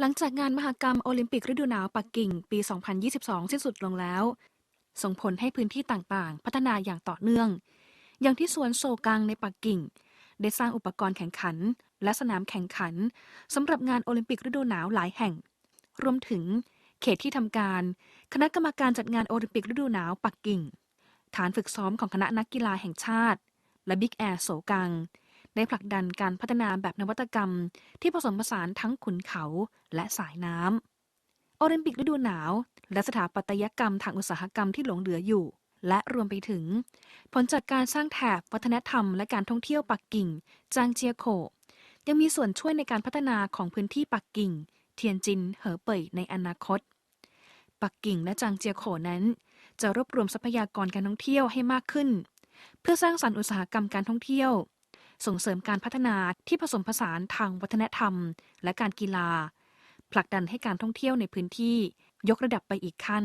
หลังจากงานมหกรรมโอลิมปิกฤดูหนาวปักกิ่ง ปี 2022 สิ้นสุดลงแล้ว ส่งผลให้พื้นที่ต่างๆ พัฒนาอย่างต่อเนื่อง อย่างที่สวนโซกังในปักกิ่ง ได้สร้างอุปกรณ์แข่งขัน และสนามแข่งขันสำหรับงานโอลิมปิกฤดูหนาวหลายแห่ง รวมถึง เขตที่ทำการ คณะกรรมการจัดงานโอลิมปิกฤดูหนาวปักกิ่ง ฐานฝึกซ้อมของคณะนักกีฬาแห่งชาติ และบิ๊กแอร์โซกัง ได้ผลักดันการพัฒนาแบบนวัตกรรม ที่ผสมผสานทั้งขุนเขาและสายน้ำโอลิมปิกฤดูหนาว และสถาปัตยกรรมทางอุตสาหกรรมที่หลงเหลืออยู่ และรวมไปถึง ผลจากการสร้างแถบวัฒนธรรมและการท่องเที่ยวปักกิ่ง จางเจียโข ยังมีส่วนช่วยในการพัฒนาของพื้นที่ปักกิ่ง เทียนจิน เหอเป่ยในอนาคต ปักกิ่งและจางเจียโขนั้น จะรวบรวมทรัพยากรการท่องเที่ยวให้มากขึ้น เพื่อสร้างสรรค์อุตสาหกรรมการท่องเที่ยว ส่งเสริมการพัฒนาที่ผสมผสานทางวัฒนธรรม และการกีฬา ผลักดันให้การท่องเที่ยวในพื้นที่ ยกระดับไปอีกขั้น